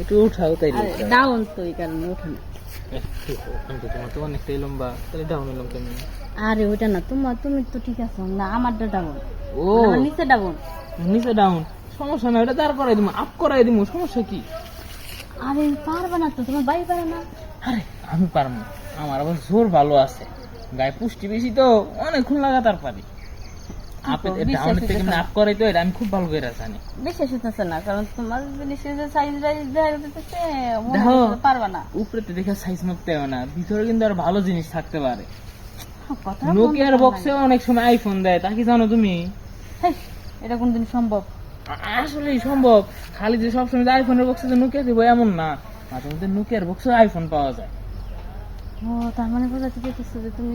একটু উঠাও তাইলে। ডাউন তো এই কারণে ওঠে না তোমার তো অনেকটাই লম্বা তাহলে ডাউন কেমন আরে ওইটা না তোমার তুমি তো ঠিক আছে না আমারটা ডাউন ও। আমার নিচে ডাউন নিচে ডাউন সমস্যা না ওটা দাঁড় করাই দিবো আপ করাই দিবো সমস্যা কি? আরে পারবে না তো তোমার বাড়ি পারে না। আরে আমি পারব আমার আবার জোর ভালো আছে। গায়ে পুষ্টি বেশি তো অনেকক্ষণ লাগাতার পারি। আমি খুব ভালো করে জানি। বিশ্বাস হতেছে না কারণ তোমার জিনিসের যে সাইজ টাইজ দেখা যেতেছে দেখো। হচ্ছে পারবে না। উপরে দেখে সাইজ মাপতে হবে না ভিতরে কিন্তু আর ভালো জিনিস থাকতে পারে। নোকিয়ার বক্সে অনেক সময় আইফোন দেয় তা কি জানো তুমি? এটা কোনদিন সম্ভব? আ- আসলেই সম্ভব। খালি যে সবসময় আইফোনের বক্সে যে নোকিয়া দেবো এমন না। মাঝে মধ্যে নোকিয়ার বক্সে আইফোন পাওয়া যায়। ও তার মানে বোঝাতে যে তুমি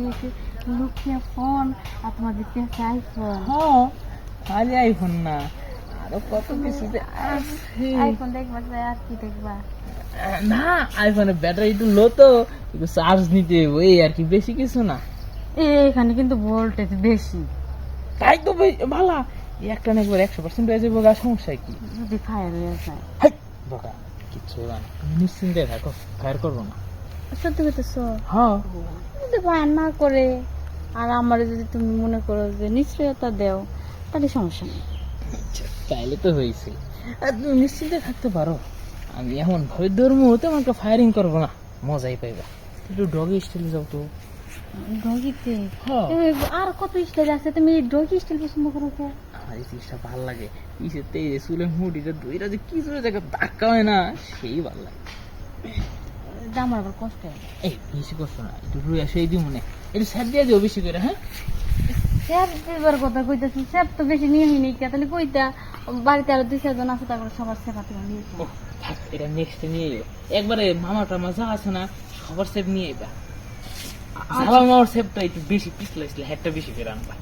লুকিয়া ফোন আর তোমার আছে আইফোন। হ্যাঁ খালি আইফোন না আরও কত কিছু আইফোন দেখবা আর কি দেখবা? না আইফোনের ব্যাটারি একটু লো তো একটু চার্জ নিতে এই আর কি বেশি কিছু না। এখানে কিন্তু ভোল্টেজ বেশি। তাই তো ভালা একটা না একবার একশো পার্সেন্ট হয়ে যাব সমস্যা কি? যদি ফায়ার হয়ে যায়। বকা কিচ্ছু না। নিশ্চিন্তে থাকো ফায়ার করব না। সত্যি বলতেছো? হ্যাঁ। যদি না করে আর আমার যদি তুমি মনে করো যে নিশ্চয়তা দেও তাহলে সমস্যা নেই। আচ্ছা, তাইলে তো হয়েছে। আর তুমি নিশ্চিন্তে থাকতে পারো। আমি এমন ভাবে ধর্ম হতে আমাকে ফায়ারিং করব না। মজাই পাইবা। একটু ডগে স্টাইলে যাও তো। ডগিতে হ্যাঁ। আর কত স্টাইল আছে? তুমি ডগি স্টাইল পছন্দ করো কে? আমার এই জিনিসটা ভালো লাগে। পিসে তেজে চুলে মুটিটা দুইটা যে কি চুলে জায়গা ধাক্কা হয় না সেই ভালো লাগে। এটা আমার আবার কষ্ট এই বেশি কষ্ট না একটু রুই আসে এই দিও মনে একটু স্যার দিয়ে দিও বেশি করে হ্যাঁ? স্যার দিবার কথা কইতাছি স্যার তো বেশি নিয়ে হয়নি কে তাহলে কইতা বাড়িতে আরও দুই চারজন আছে তারপরে সবার সেবা থেকে নিয়ে এটা নেক্সট নিয়ে এলো। একবারে মামা টামা যা আছে না সবার সেপ নিয়ে এবা সাবা মামার সেপটা একটু বেশি পিছলে আসলে হেডটা বেশি করে আনবা।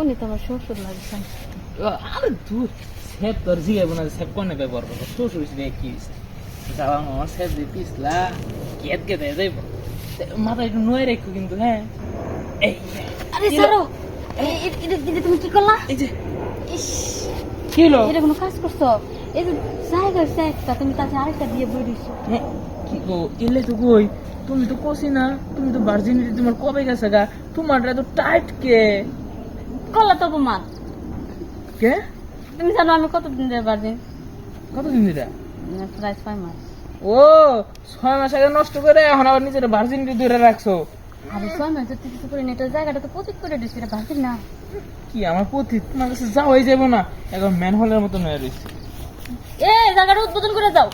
উনি তো আমার শ্বশুর লাগছেন আরে দূর সেপ তোর জিগাইব না সেপ কোনে ব্যবহার করব শ্বশুর কি হয়েছে যাওয়া কেত কে দেয় যাইব মাথা একটু নয় রেখো কিন্তু হ্যাঁ এই আরে সারো এটা তুমি কি করলা এই যে কি হলো এটা কোনো কাজ করছ এই যে জায়গা হচ্ছে একটা তুমি তাতে আরেকটা দিয়ে বই দিছো কি গো এলে তো কই তুমি তো কষি না তুমি তো ভার্জিনিটি তোমার কবে গেছে গা তোমার তো টাইট কে কলা তো অপমান কে তুমি জানো আমি কত দিন ধরে বাড়ি কতদিন দিটা প্রায় ছয় মাস। ও ছয় মাস আগে নষ্ট করে এখন আবার নিজের ভার্জিনিটি ধরে রাখছো। আমি ছয় মাস ধরে কিছু করি এটা জায়গাটা তো পতিত করে দিচ্ছি এটা ভার্জিন না। কি আমার পতিত তোমার কাছে যাওয়াই যাব না। এখন ম্যান হোলের মতো নয় রয়েছে। এ জায়গাটা উদ্বোধন করে যাও।